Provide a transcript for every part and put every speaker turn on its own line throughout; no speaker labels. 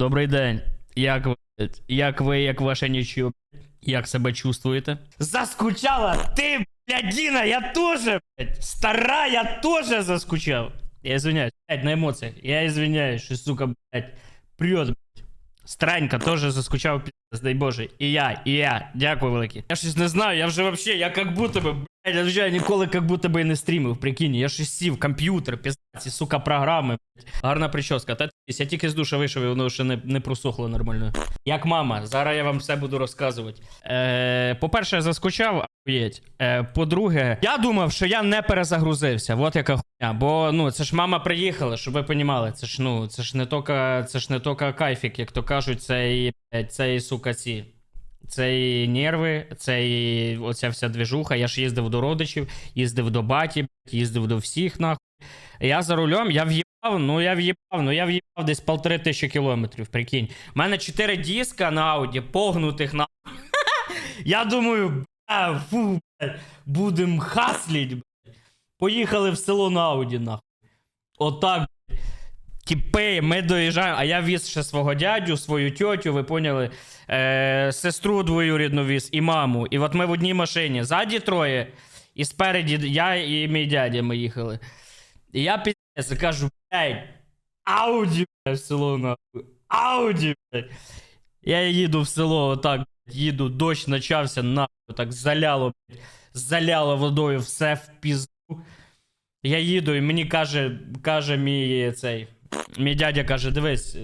Добрий день. Як ви? Як ви, як ваше нічого? Як себе чувствуєте? Заскучала ти, блядіна, я тоже, блядь. Стара, я тоже заскучав. Я извиняюсь, блядь, на емоціях. Я извиняюсь, що, сука, блядь, прет, блядь. Странька тоже заскучав, пиздец, дай боже. І я, і я. Дякую велике. Я щось не знаю, я вже вообще, я как будто би, блядь, я вже ніколи как будто би не стрімив, прикинь. Я щось сів, комп'ютер, пиздець, ці, сука, програми. Гарна прическа. Та я тільки з душа вийшов, і воно ще не, не просохло нормально. Як мама, зараз я вам все буду розказувати. Е, по-перше, заскучав. Е, по-друге, я думав, що я не перезагрузився. От яка хуйня. Бо ну, це ж мама приїхала, щоб ви понімали. Це ж ну, це ж не тока, це ж не тока кайфік, як то кажуть, це і, це і сука ці. Це і нерви, це і оця вся движуха. Я ж їздив до родичів, їздив до баті, їздив до всіх нахуй. Я за рулем, я в'їбав, ну я в'їбав, ну я в'їбав десь полтори тисячі кілометрів, прикинь. У мене чотири диска на ауді, погнутих на. Я думаю, бля, фу, блядь, будем хасліть, блядь. Поїхали в село на ауді, нахуй. Отак. Тіпи, ми доїжджаємо, а я віз ще свого дядю, свою тьотю, ви поняли, е, сестру двоюрідну віз і маму. І от ми в одній машині. Ззаді троє, і спереді я і мій дядя ми їхали. І я піздець кажу, блядь, Ауді, блядь, в село нахуй. Ауді, блядь. Я їду в село, отак, їду, дощ почався, нахуй, так заляло, блядь, заляло водою, все в пізду. Я їду, і мені каже, каже мій цей. Мій дядя каже: дивись,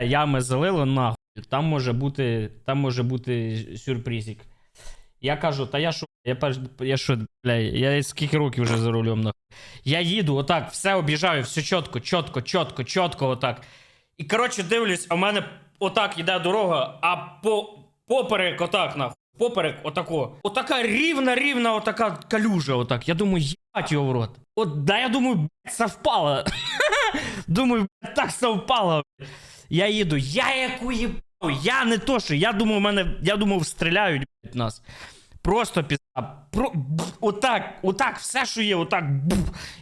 ями залило нахуй. Там може бути, там може бути сюрпризик. Я кажу, та я що, я я що, бля, я скільки років вже за рулем нахуй. Я їду, отак, все об'їжджаю, все чітко, чітко, чітко, чітко, отак. І коротше дивлюсь, а в мене отак йде дорога, а по поперек, отак, нахуй. Поперек, отако. Отака рівна, рівна, отака калюжа, отак. Я думаю, їбать його в рот. От, да я думаю, блядь, совпало. думаю, так совпало. Я їду, я яку їбав, я не то, що, я думав, мене, я думав, стріляють, нас. Просто пізда. Про... Отак, отак, все, що є, отак.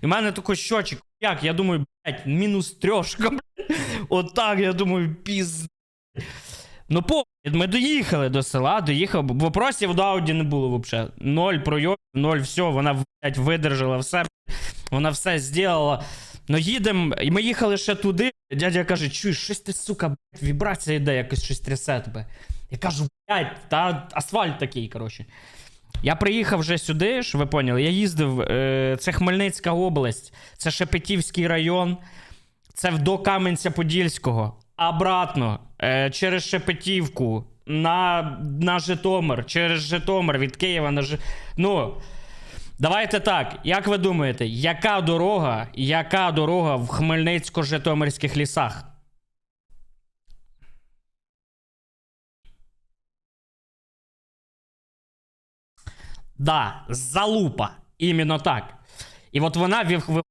І в мене такий щочик. Як? Я думаю, блядь, мінус трьошка, блядь. Отак, я думаю, піз. Ну, по, ми доїхали до села, доїхав. Вопросів до Ауді не було взагалі. Ноль пройом, ноль все, вона, блядь, видержала все. Вона все зробила. Ну їдемо, і ми їхали ще туди. Дядя каже, чуєш, щось ти, сука, блядь, вібрація йде, якось щось трясе тебе. Я кажу, блядь, та асфальт такий, коротше. Я приїхав вже сюди, що ви поняли, я їздив, е, це Хмельницька область, це Шепетівський район, це до Кам'янця-Подільського, обратно, е, через Шепетівку, на, на Житомир, через Житомир від Києва на Жи... Ну, давайте так. Як ви думаєте, яка дорога, яка дорога в Хмельницько-Житомирських лісах? Да, залупа. Іменно так. І от вона вів-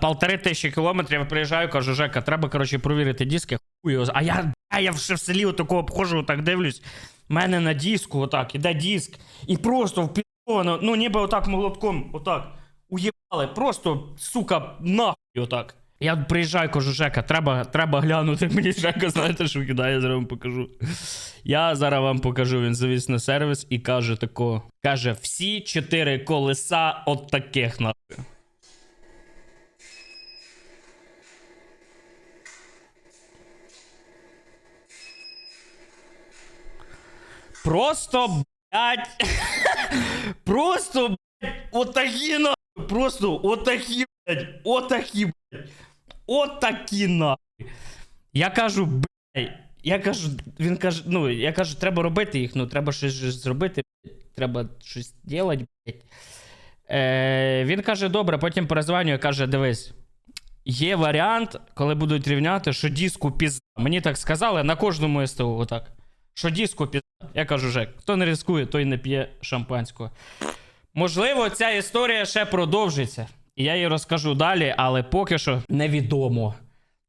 полтори тисячі кілометрів, я приїжджаю, кажу, Жека, треба, коротше, провірити диски. З- А я, а я ще в селі отако обходжу, так дивлюсь. У мене на диску, отак, іде диск. І просто впіровано, ну ніби отак молотком, отак. Уєбали, просто, сука, нахуй отак. Я приїжджаю, кажу, Жека, треба, треба глянути. Мені Жека, знаєте, що кидає, я зараз вам покажу. Я зараз вам покажу. Він завіз на сервіс і каже тако. Каже, всі чотири колеса от таких нахуй. Просто, блядь, отакі нахуй, просто отакі, блядь, отакі, блядь, отакі нахуй. Я кажу, блядь, я кажу, він каже, ну, я кажу, треба робити їх, ну, треба щось зробити, блядь, треба щось робити, блядь. Е, він каже, добре, потім перезвонює, каже, дивись. Є варіант, коли будуть рівняти, що диску пізда. Мені так сказали на кожному СТО, отак. Що диску пізда. Я кажу, Жек, хто не ризикує, той не п'є шампанського. Можливо, ця історія ще продовжиться. І я її розкажу далі, але поки що невідомо.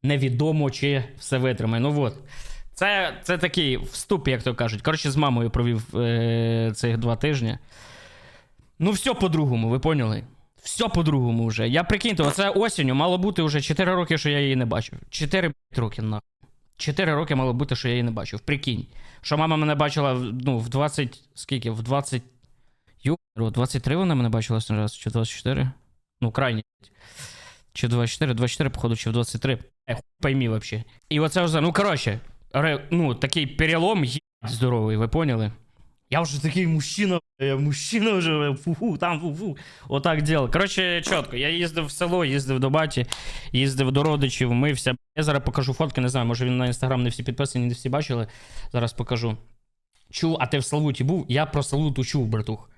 Невідомо, чи все витримає. Ну от. Це, це такий вступ, як то кажуть. Коротше, з мамою провів е, цих два тижні. Ну, все по-другому, ви поняли? Все по-другому вже. Я прикиньте, оце осінню мало бути вже 4 роки, що я її не бачив. 4 роки, нахуй. 4 роки мало бути, що я її не бачив. Прикинь. Що мама мене бачила ну, в 20. Скільки? В 20. Ю, 23 вона мене бачила останній раз, чи 24? Ну, крайні. Чи 24, 24, походу, чи в 23. Е, хуй пойми вообще. І оце вже, ну коротше, ре- ну, такий перелом є здоровий, ви поняли? Я вже такий мужчина, я мужчина вже, фу-фу, там фу-фу. Отак діло. Коротше, чітко, я їздив в село, їздив до баті, їздив до родичів, мився. Я зараз покажу фотки, не знаю, може він на інстаграм не всі підписані, не всі бачили. Зараз покажу. Чув, а ти в Салуті був? Я про Салуту чув, братух.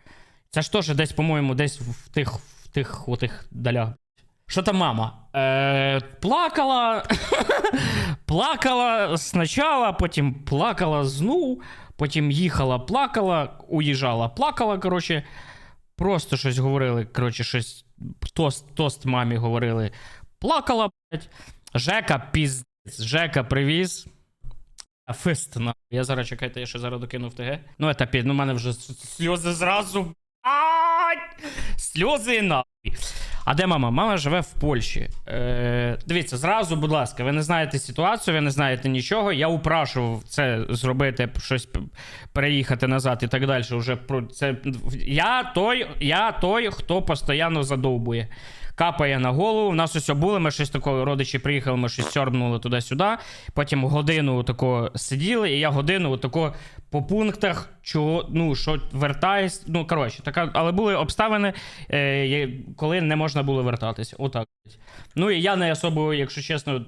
Це ж теж десь, по-моєму, десь в тих, в тих, отих далях. Що там мама? Е, плакала. плакала спочатку, потім плакала знов, потім їхала, плакала, уїжджала, плакала. Коротше, просто щось говорили. Коротше, щось тост, тост мамі говорили. Плакала, блядь. Жека піздець. Жека привіз. Фест, на. Я зараз чекайте, я ще зараз докину в ТГ. Ну, це під, ну, в мене вже сльози зразу. Сльози нахуй. А де мама? Мама живе в Польщі. Е, дивіться, зразу, будь ласка, ви не знаєте ситуацію, ви не знаєте нічого. Я упрашував це зробити, щось переїхати назад і так далі. Уже про це я той, я той, хто постійно задовбує. Капає на голову. У нас ось були, ми щось такого, родичі приїхали, ми щось сьорбнули туди-сюди. Потім годину тако сиділи, і я годину тако по пунктах, чого, ну, що вертаюсь. Ну, коротше, така, але були обставини, е, коли не можна було вертатися. Отак. Ну і я не особо, якщо чесно.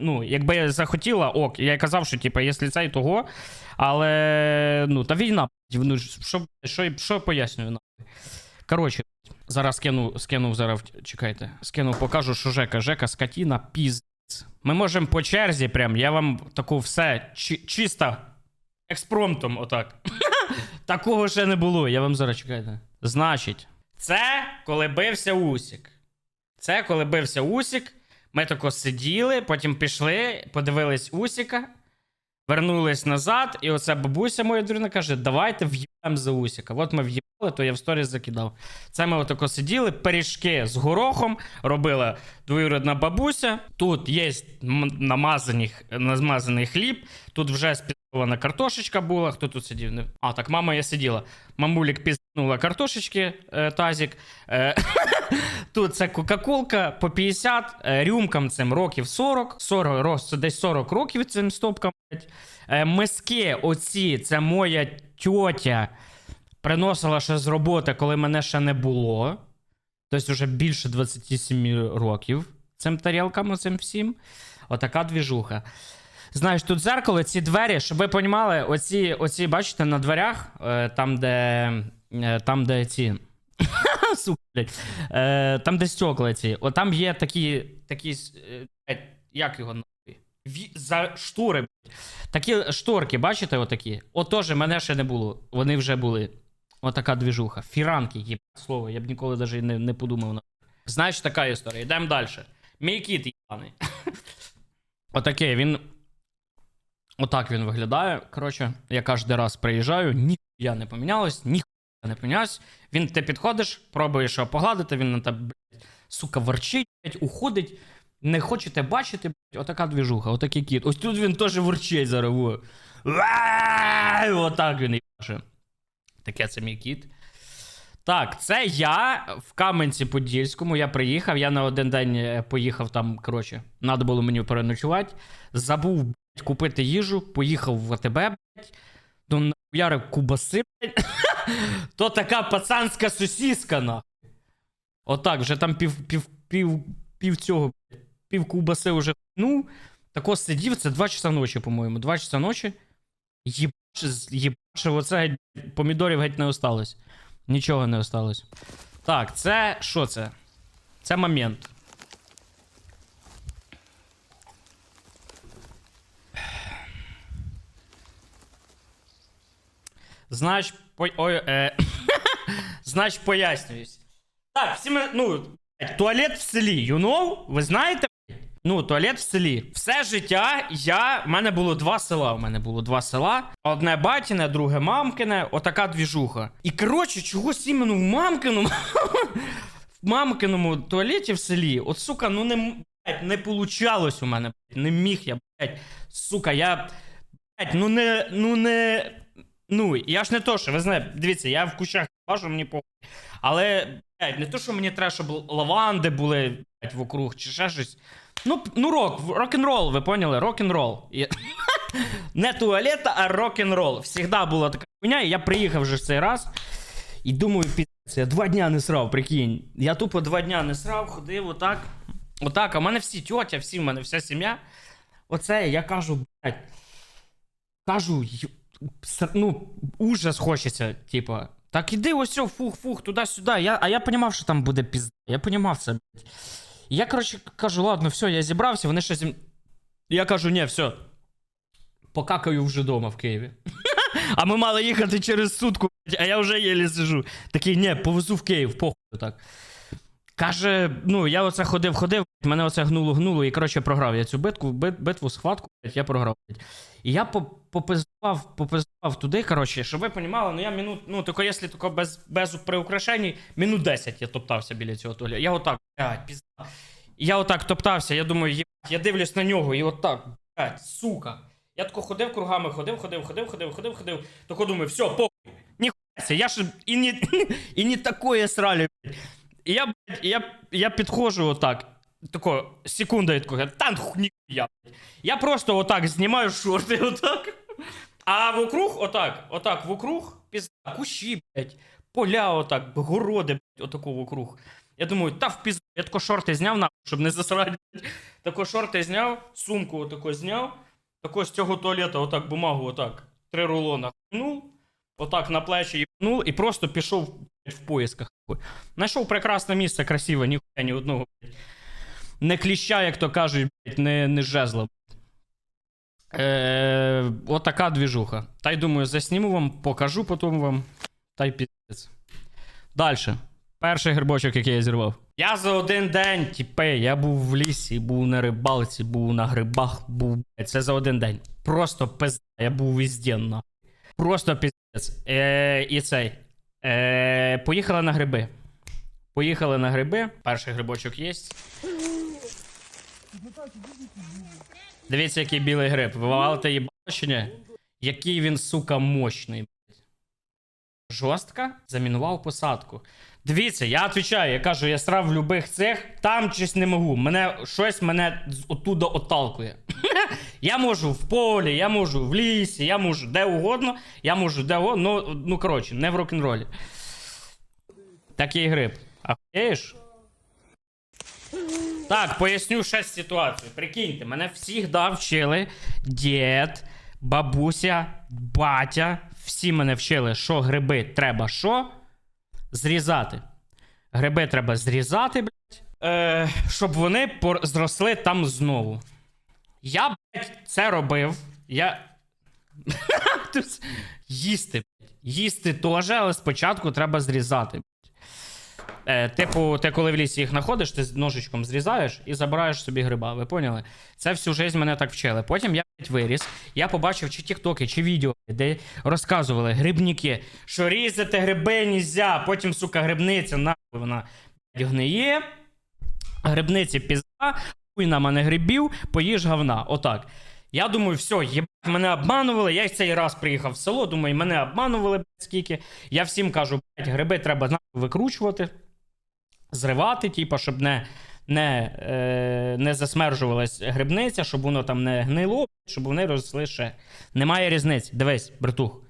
Ну, якби я захотіла, ок, я казав, що типу, якщо це і того. Але ну, та війна, ну, що, що, що пояснюю нахуй. Коротше, зараз скину, скинув зараз, чекайте, скинув, покажу, що Жека, Жека, скотіна, піздець. Ми можемо по черзі, прям, я вам таку все чи, чисто експромтом, отак. Такого ще не було, я вам зараз чекайте. Значить, це коли бився Усік. Це коли бився Усік. Ми тако сиділи, потім пішли, подивились Усіка, вернулись назад, і оця бабуся моя дурна каже: давайте в'їбемо за Усіка. От ми в'їбали, то я в сторіс закидав. Це ми отако сиділи, пиріжки з горохом робила двоюродна бабуся. Тут є намазані, намазаний хліб, тут вже спізнана картошечка була. Хто тут сидів? Не- А, так мама я сиділа. Мамулік пізнула картошечки, е, тазик. Е, Тут це Кока-Колка по 50, е, рюмкам цим років 40, 40 роз- це десь 40 років цим стопкам. Е, Миски оці, це моя тьотя приносила ще з роботи, коли мене ще не було. Тобто вже більше 27 років цим тарілкам, оцим всім. Отака двіжуха. Знаєш, тут зеркало, ці двері, щоб ви розуміли, оці, оці, бачите, на дверях, е, там, де, е, там, де ці. Сука. Е, там, де стекла ці. От там є такі. такі як його? За штори, блядь. Такі шторки, бачите, отакі? От теж мене ще не було. Вони вже були. Отака двіжуха. Фіранки, їбать слово, я б ніколи навіть не, не подумав. на- Знаєш, така історія. Йдемо далі. Мій кіт їбаний. Отакий, він. Отак він виглядає. Коротше, я кожен раз приїжджаю, ніхуя не помінялось, ніхуя не помінялось. Він ти підходиш, пробуєш його погладити, він на тебе, блядь, сука, ворчить, блядь, уходить. Не хочете бачити, блядь, отака двіжуха, отакий кіт. Ось тут він теж ворчить. Вай! Отак він їбаше. Таке це мій кіт. Так, це я в Кам'янці-Подільському. Я приїхав, я на один день е, поїхав там, коротше, треба було мені переночувати. Забув, купити їжу, поїхав в АТБ, блядь, то нахуярив кубаси, блядь. То така пацанська сосіска, нахуй. Отак, вже там пів, пів, пів, пів цього, блядь, пів кубаси вже. Ну, тако сидів, це 2 часа ночі, по-моєму. 2 часа ночі. Єбаше, оце помідорів геть не осталось. Нічого не осталось. Так, це що це? Це момент. Знач, по... Ой, е... Знач, пояснююсь. Так, всі ми, ну, туалет в селі, you know? Ви знаєте? Ну, туалет в селі. Все життя я. В мене було два села. У мене було два села. Одне батіне, друге мамкине, отака двіжуха. І коротше, чогось іменно в мамкиному. в мамкиному туалеті в селі. От сука, ну не, не получалось у мене. Не міг я. блядь, сука, я. Блядь, ну не. Ну не. Ну, я ж не то, що ви знаєте, дивіться, я в кущах бажу, мені похуй. Але, блядь, не то, що мені треба, щоб лаванди були, блядь, вокруг, чи ще щось. Ну, ну рок, рок-н-рол, ви поняли? Рок-н-рол. Не туалета, а рок-н-рол. Всегда була така хуйня, і я приїхав вже в цей раз. І думаю, піздець, я два дня не срав, прикинь. Я тупо два дня не срав, ходив отак. Отак, а в мене всі тьотя, всі в мене вся сім'я. Оце я кажу, блядь. Кажу, ну, ужас хочеться, типа. Так іди ось, фух, фух, туди-сюди. Я, а я понімав, що там буде пізда. Я понімав це, блядь. Я, коротше, кажу, ладно, все, я зібрався, вони ще зі... Я кажу, ні, все. Покакаю вже вдома в Києві. А ми мали їхати через сутку, а я вже єлі сижу. Такий, ні, повезу в Київ, похуй так. Каже, ну я оце ходив, ходив, мене оце гнуло, гнуло, і коротше програв я цю битку, битву, схватку, я програв. І я по- попиздував, туди, коротше, щоб ви понімали, ну я минут, ну тільки якщо тільки без, без приукрашень, минут 10 я топтався біля цього туалету. Я отак, блядь, пізда. Я отак топтався, я думаю, єбать, я дивлюсь на нього, і отак, блядь, сука. Я тако ходив кругами, ходив, ходив, ходив, ходив, ходив, ходив. Тако думаю, все, похуй. Ніхуя, я ж і не, і не такое срали, блядь. Я, блядь, я, я підходжу отак. Тако, секунда, я такой, та ніхуя. Я просто отак знімаю шорти, отак. А вокруг, отак, отак, вокруг, пізда, кущі, блядь, поля, отак, городи, блядь, отако вокруг. Я думаю, та в пізду, я тако шорти зняв, нахуй, щоб не засрати. Тако шорти зняв, сумку отако зняв, тако з цього туалета, отак, бумагу, отак, три рулона хнув, отак на плечі їбнув і просто пішов блядь, в поїсках. Знайшов прекрасне місце, красиве, ніхуя ні одного, блядь. Не кліща, як то кажуть, блядь, не, не жезла. Е, отака двіжуха. Та й думаю, засніму вам, покажу потім вам. Та й піздець. Дальше. Перший грибочок, який я зірвав. Я за один день, тіпе, я був в лісі, був на рибалці, був на грибах, був. Це за один день. Просто пизда, я був везде, нахуй. Просто піздець. Е, і цей. Е, поїхали на гриби. Поїхали на гриби. Перший грибочок є. Дивіться, який білий гриб. Ви валите їбало чи? Який він, сука, мощний. блядь. Жорстка замінував посадку. Дивіться, я відповідаю, я кажу, я срав в любих цих, там щось не можу. Мене щось мене оттуда отталкує. я можу в полі, я можу в лісі, я можу де угодно, я можу де угодно. Ну, ну коротше, не в рок-н-ролі. Такий гриб. Ахуєш? Так, поясню ще ситуацію. Прикиньте, мене всіх вчили. Дід, бабуся, батя. Всі мене вчили, що гриби треба що? Зрізати. Гриби треба зрізати, блядь, е, щоб вони зросли там знову. Я, блядь, це робив. Я. Їсти. блядь. Їсти теж, але спочатку треба зрізати. Е, типу, ти коли в лісі їх знаходиш, ти з ножичком зрізаєш і забираєш собі гриба. Ви поняли? Це всю життя мене так вчили. Потім я виріс, я побачив чи тіктоки, чи відео, де розказували грибники, що різати гриби нельзя, потім, сука, грибниця, нахуй вона гниє. Грибниці пізда, хуй на мене грибів, поїж говна. Отак. Я думаю, все, єбать, мене обманували. Я й цей раз приїхав в село, думаю, мене обманували, блядь, скільки. Я всім кажу, блядь, гриби треба викручувати, зривати, типу, щоб не, не, е, не засмержувалась грибниця, щоб воно там не гнило, щоб вони росли ще. Немає різниці. Дивись, братух.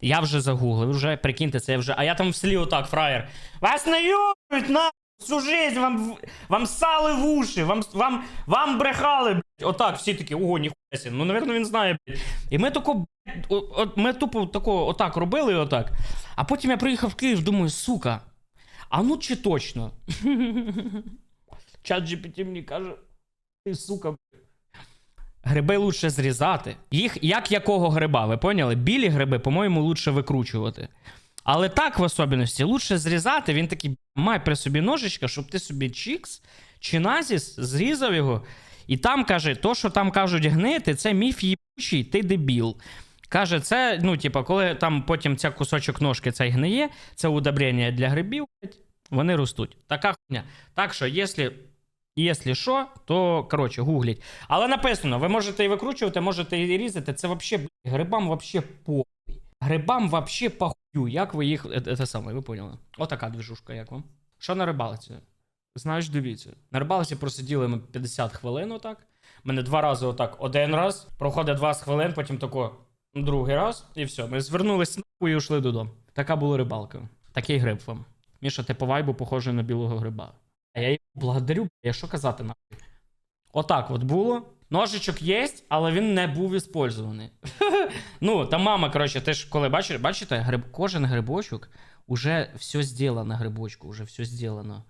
Я вже загуглив, вже прикиньте, це я вже. А я там в селі отак, фраєр. Вас нають на всю жизнь, вам, вам сали в уші, вам, вам, вам брехали, блядь. Отак, всі такі, ого, ніхуя сі. Ну, напевно, він знає, блядь. І ми тако, от, ми тупо тако, отак робили, отак. А потім я приїхав в Київ, думаю, сука, а ну чи точно? Чат GPT мені каже, ти сука, Гриби лучше зрізати. Їх як якого гриба, ви поняли? Білі гриби, по-моєму, лучше викручувати. Але так, в особливості, лучше зрізати. Він такий май при собі ножичка, щоб ти собі чікс чи назіс зрізав його. І там каже, то, що там кажуть гнити, це міф їбучий, ти дебіл. Каже, це, ну, типа, коли там потім ця кусочок ножки цей гниє, це удобрення для грибів, блядь, вони ростуть. Така хуйня. Так що, якщо що, то коротше, гугліть. Але написано, ви можете і викручувати, можете і різати. Це вообще, грибам вообще похуй. Грибам вообще похую. Як ви їх. е, е, Це саме, ви поняли. Отака движушка, як вам. Що на рибалці? Знаєш, дивіться. На рибалці просиділи ми 50 хвилин отак. Мене два рази отак. Один раз, проходить 20 хвилин, потім тако другий раз, і все. Ми звернулись нахуй і йшли додому. Така була рибалка. Такий гриб вам. Міша, ти по вайбу похожий на білого гриба. А я її благодарю, я що казати нахуй. Отак от було. Ножичок є, але він не був іспользований. ну, та мама, коротше, ти ж коли бачиш, бачите, гриб, кожен грибочок уже все зроблено грибочку, уже все зроблено.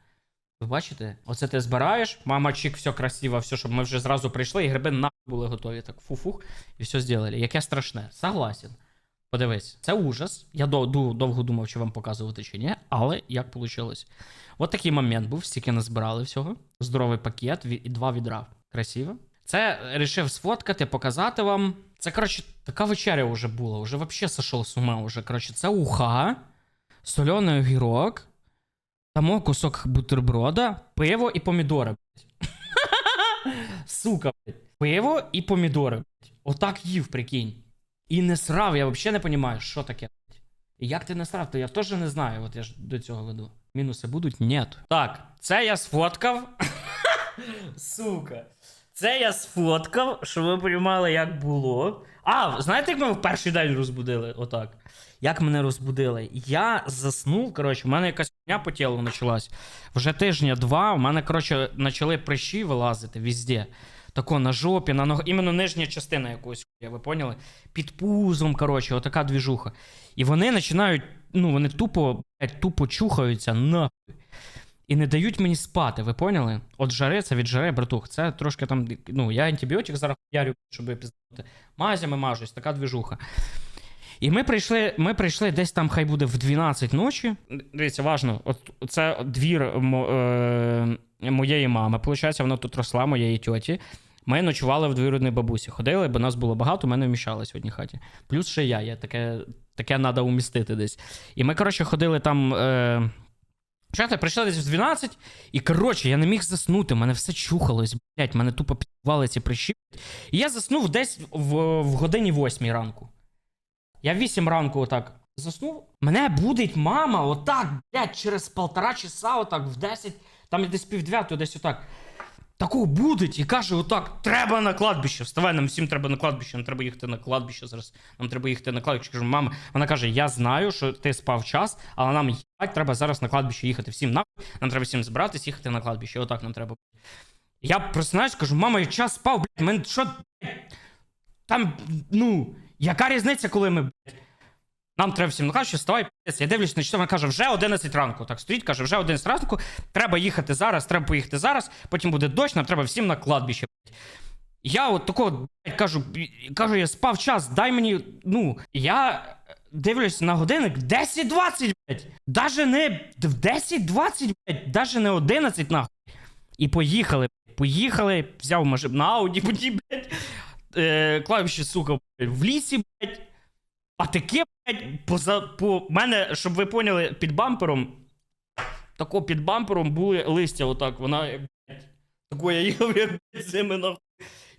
Ви бачите? Оце ти збираєш, мама чик, все красиво, все, щоб ми вже зразу прийшли, і гриби нахуй були готові. Так фу-фух, і все зробили. Яке страшне. Согласен. Подивись, це ужас. Я довго думав, чи вам показувати чи ні, але як вийшло. От такий момент був, стільки назбирали всього. Здоровий пакет і два відра. Красиво. Це рішив сфоткати, показати вам. Це, коротше, така вечеря вже була, вже взагалі сошов з ума. Уже. Коротше, це уха, соляний огірок, там кусок бутерброда, пиво і помідори. Сука. Пиво і помідори. Отак їв, прикинь. І не срав, я взагалі не розумію, що таке. Як ти не срав, то я теж не знаю, от я ж до цього веду. Мінуси будуть? Ні. Так, це я сфоткав. Сука. Це я сфоткав, щоб ви розуміли, як було. А, знаєте, як ми в перший день розбудили? Отак. Як мене розбудили? Я заснув, коротше, в мене якась хуйня по тілу почалась. Вже тижня два, в мене, коротше, почали прищі вилазити везде. Тако на жопі, на ногах, іменно нижня частина якогось ви поняли? Під пузом, коротше, отака двіжуха. І вони починають, ну, вони тупо, тупо чухаються нахуй. І не дають мені спати, ви поняли? От жари, це від жари, братух. Це трошки там. Ну, я антибіотик зараз ярю, щоб пізнати. Мазями мажусь, така двіжуха. І ми прийшли, ми прийшли десь там, хай буде в 12 ночі. Дивіться, важно, от це двір е, моєї мами. Получається, вона тут росла, моєї тьоті. Ми ночували в двоюрідній бабусі. Ходили, бо нас було багато, мене вміщалось в одній хаті. Плюс ще я, я таке, таке треба умістити десь. І ми, коротше, ходили там. Е, Чати, прийшли десь в 12, і коротше, я не міг заснути, мене все чухалось, блять, мене тупо підвали ці прищі. І я заснув десь в, в годині 8 ранку. Я в 8 ранку отак заснув. Мене будить мама, отак, блять, через полтора часа, отак, в 10, там десь пів десь отак. Такого будить і каже: отак, треба на кладбище. Вставай, нам всім треба на кладбище, нам треба їхати на кладбище зараз. Нам треба їхати на кладбище. Кажу, мама, вона каже: Я знаю, що ти спав час, але нам їбать, треба зараз на кладбище їхати. Всім нахуй, нам треба всім збиратись, їхати на кладбище. Отак нам треба. Я просинаюсь, кажу, мама, я час спав, блядь, мене що. Там, ну, яка різниця, коли ми, блядь, нам треба всім на кладбище, вставай, пиздець. Я дивлюсь на часу, вона каже, вже 11 ранку. Так стоїть, каже, вже 11 ранку, треба їхати зараз, треба поїхати зараз, потім буде дощ, нам треба всім на кладбище. Я от такого кажу, кажу, я спав час, дай мені. Ну, я дивлюсь на годинник 10-20, блядь. Даже не в 10-20, блядь, даже не 11 нахуй. І поїхали. Поїхали, взяв машину на ауді, блядь, е, клавіші, сука, блядь, в лісі, блядь. А таке, блядь, поза, по мене, щоб ви поняли, під бампером. Тако під бампером були листя, отак. Вона, як, блядь, тако я їхав, як зими нахуй.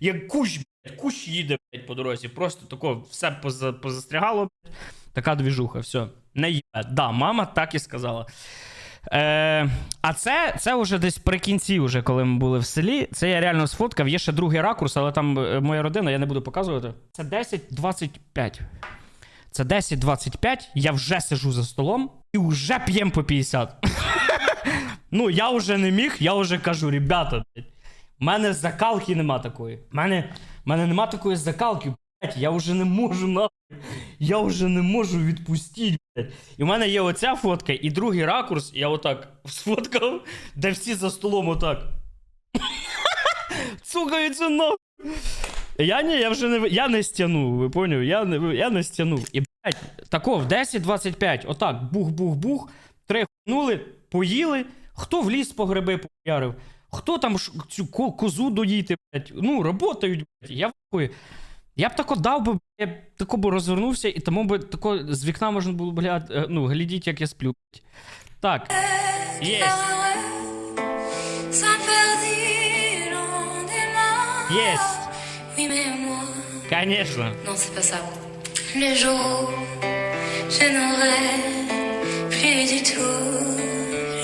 Як кущ, блядь, кущ їде, блядь, по дорозі. Просто тако все поза, позастрягало, блядь. Така двіжуха, все. Не є. Да, мама так і сказала. Е, а це, це вже десь при кінці, вже, коли ми були в селі. Це я реально сфоткав. Є ще другий ракурс, але там е, моя родина, я не буду показувати. Це 10-25. Це 10-25, я вже сижу за столом і вже п'єм по 50. ну, я вже не міг, я вже кажу, ребята, в мене закалки нема такої. В мене, мене нема такої закалки, блядь, я вже не можу нахуй. Я вже не можу відпустити, блядь. І в мене є оця фотка, і другий ракурс, я отак сфоткав, де всі за столом отак. Цукаються нахуй. Я ні, я вже не я не стягнув, ви поняли? Я не я не стягнув. І блядь, тако в 10-25, отак, бух-бух-бух, три хуйнули, поїли. Хто в ліс по гриби поярив, хто там ш- цю ко- козу доїти, блядь. Ну, работають, блядь. Я вахую. Я б тако дав би, я б тако б розвернувся, і тому би тако з вікна можна було, блядь, е, ну, глядіть, як я сплю. блядь. Так. Єсть. Єсть!
Oui, mais moi,
Конечно.
non, c'est pas ça. Le jour où je n'aurai plus du tout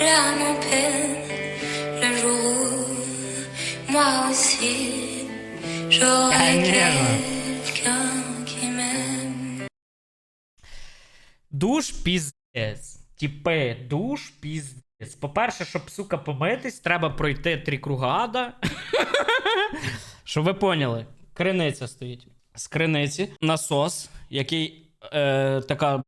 l'âme en peine. Le jour où moi aussi j'aurai
Конечно.
quelqu'un qui m'aime.
Душ піздець. Тіпи, душ піздець. По-перше, щоб, сука, помитись, треба пройти три круга ада. Щоб ви поняли, криниця стоїть. З криниці насос, який е, така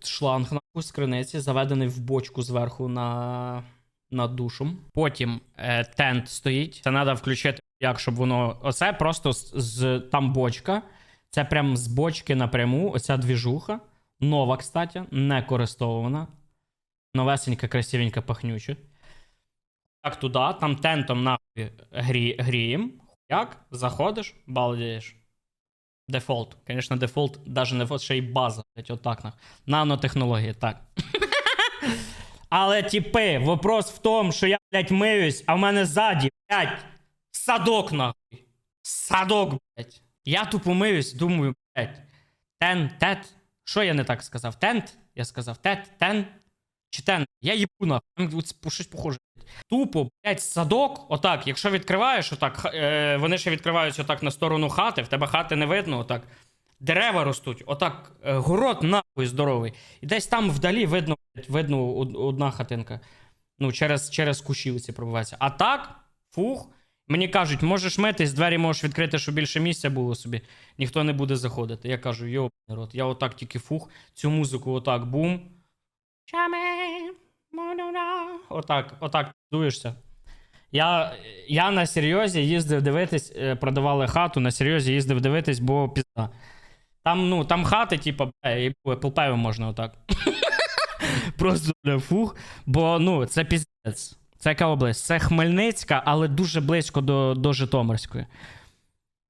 шланг нахуй з криниці, заведений в бочку зверху на, над душем. Потім е, тент стоїть. Це треба включити, як щоб воно. Оце просто з, з там бочка. Це прям з бочки напряму. Оця двіжуха. Нова, кстати, не користована. Новесенька, красивенька, пахнюча. Так, туди, там тентом нахуй грі, грієм. Як? Заходиш, балдієш. Дефолт. Звісно, дефолт, навіть не ще й база. Блять, отак. нахуй. Нанотехнології, так. Але, типи, вопрос в тому, що я, блядь, миюсь, а в мене ззаді, блядь, садок, нахуй. Садок, блядь. Я тупо миюсь, думаю, блядь, тен, тет. Що я не так сказав? Тент? Я сказав тет, тен. Чи тен? Я їбу по- щось похоже. Тупо, блядь, садок. Отак, якщо відкриваєш, отак, е, вони ще відкриваються отак на сторону хати, в тебе хати не видно, отак. Дерева ростуть, отак, е, город нахуй здоровий. І десь там вдалі видно, видно одна хатинка. Ну, через, через кущі ці пробивається. А так, фух. Мені кажуть, можеш митись, двері можеш відкрити, щоб більше місця було собі. Ніхто не буде заходити. Я кажу, йо, рот, я отак тільки фух, цю музику отак бум. Отак, отак дуєшся. Я, я на серйозі їздив дивитись, е, продавали хату, на серйозі їздив дивитись, бо пізда. Там, ну, там хати, бля, і Apple можна отак. Просто бля, фух. Бо ну, це піздець. Це яка область? Це Хмельницька, але дуже близько до, до Житомирської.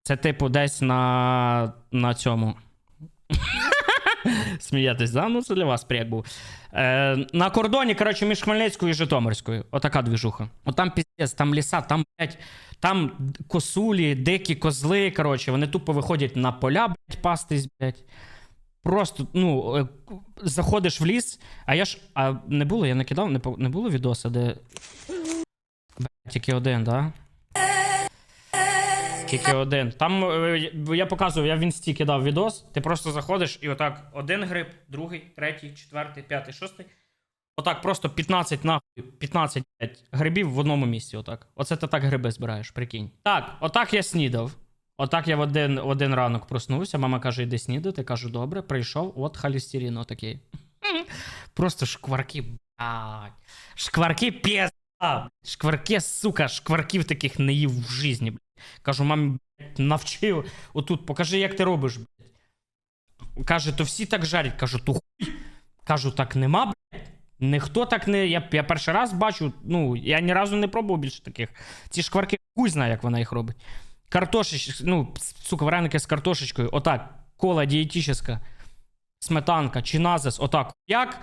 Це, типу, десь на, на цьому. Сміятись, да? Ну, це для вас пряк був. Е, на кордоні, коротше, між Хмельницькою і Житомирською. Отака двіжуха. Отам піздець, там ліса, там, блядь, там косулі, дикі козли, коротше, вони тупо виходять на поля, блядь, пастись, блядь. Просто, ну, е, заходиш в ліс, а я ж. А не було, я не кидав, не, не було відоса, де. Блядь, тільки один, да? Тільки один. Там е, я показував, я в інсті кидав відос. Ти просто заходиш і отак один гриб, другий, третій, четвертий, п'ятий, шостий. Отак просто 15 нахуй, 15 блядь, грибів в одному місці. Отак. Оце ти так гриби збираєш, прикинь. Так, отак я снідав. Отак я в один, в один ранок проснувся. Мама каже, йди снідати. Кажу, добре, прийшов, от холестерин отакий. Просто шкварки, блядь. Шкварки блядь. Шкварки, сука, шкварків таких не їв в житті, блядь. Кажу, мамі, навчив. Отут, покажи, як ти робиш, блядь. Каже, то всі так жарять. Кажу, то хуй. Кажу, так нема, блядь. Ніхто так не. Я, я перший раз бачу, ну, я ні разу не пробував більше таких. Ці шкварки хуй знає, як вона їх робить. Картошеч, ну, сука, вареники з картошечкою. Отак. Кола дієтична, сметанка, чиназис, отак. Як?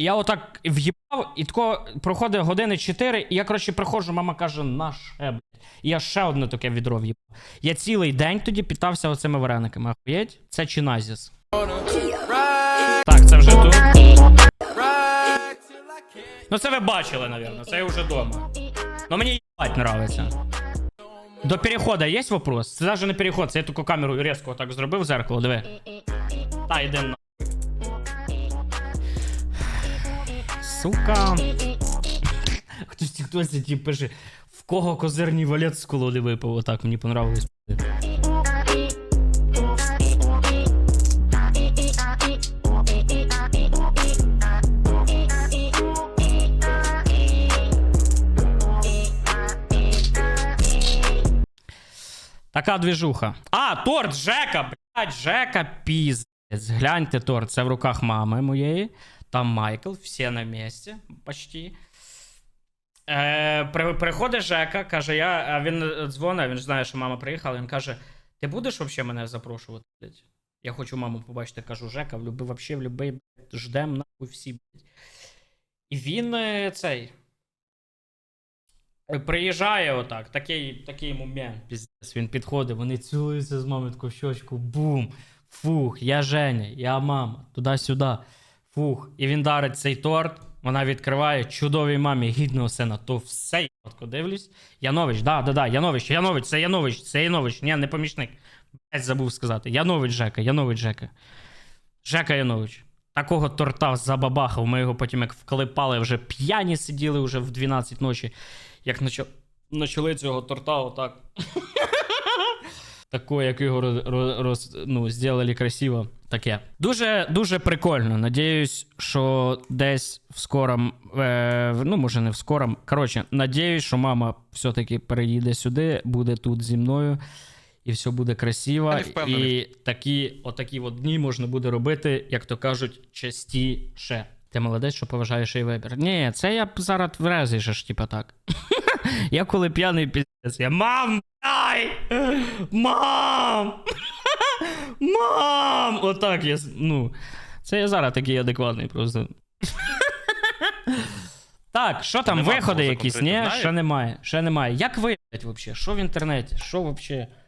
І я отак в'їбав, і тако проходить години 4, і я, коротше, приходжу, мама каже, на ще, блядь. І я ще одне таке відро в'їбав. Я цілий день тоді питався оцими варениками. Ахуєть? Це чиназіс. Так, це вже тут. Ну це ви бачили, напевно, це я вже вдома. Ну мені їбать нравиться. До перехода є вопрос? Це навіть не переход, це я таку камеру різко так зробив в зеркало, диви. Та йди на. Сука. Хтось хтось ті пише, в кого козирний валет з колоди випав, отак мені понравилось. Така двіжуха. А, торт Жека, блядь, Жека піздець. Гляньте торт, це в руках мами моєї. Там Майкл, всі на місці, почти. Е, при, приходить Жека, каже, я, а він дзвонить, він знає, що мама приїхала. Він каже: Ти будеш взагалі мене запрошувати? Блядь? Я хочу маму побачити, кажу, Жека, в люби, вообще, в любий, блядь, ждем нахуй всі, блядь. І він е, цей. Приїжджає отак, такий, такий момент, піздець, він підходить, вони цілуються з мамою таку щочку, бум, фух, я Женя, я мама, туди-сюди, фух. І він дарить цей торт, вона відкриває чудовій мамі гідного сина, то все я дивлюсь. Янович, да, да, да, Янович, Янович, це Янович, це Янович, ні, не помічник. Блять, забув сказати. Янович Жека, Янович Жека. Жека Янович. Такого торта забабахав. Ми його потім як вклепали, вже п'яні сиділи вже в 12 ночі. Як начо... почали цього торта отак. Такого, як його роз, роз, роз, ну, зробили красиво. Таке. Дуже, дуже прикольно. Надіюсь, що десь в скором, е, ну, може, не в скором. Коротше, надіюсь, що мама все-таки переїде сюди, буде тут зі мною, і все буде красиво. І такі, отакі от дні можна буде робити, як то кажуть, частіше. Ти молодець, що поважаєш її вибір. Ні, це я б зараз врезі ж, типа так. Я коли п'яний піздець, я мам, дай! Мам! Мам! Отак я. Ну. Це я зараз такий адекватний просто. Так, що там, виходи якісь? Ні, ще немає. Ще немає. Як ви, вообще? Що в інтернеті? Що вообще?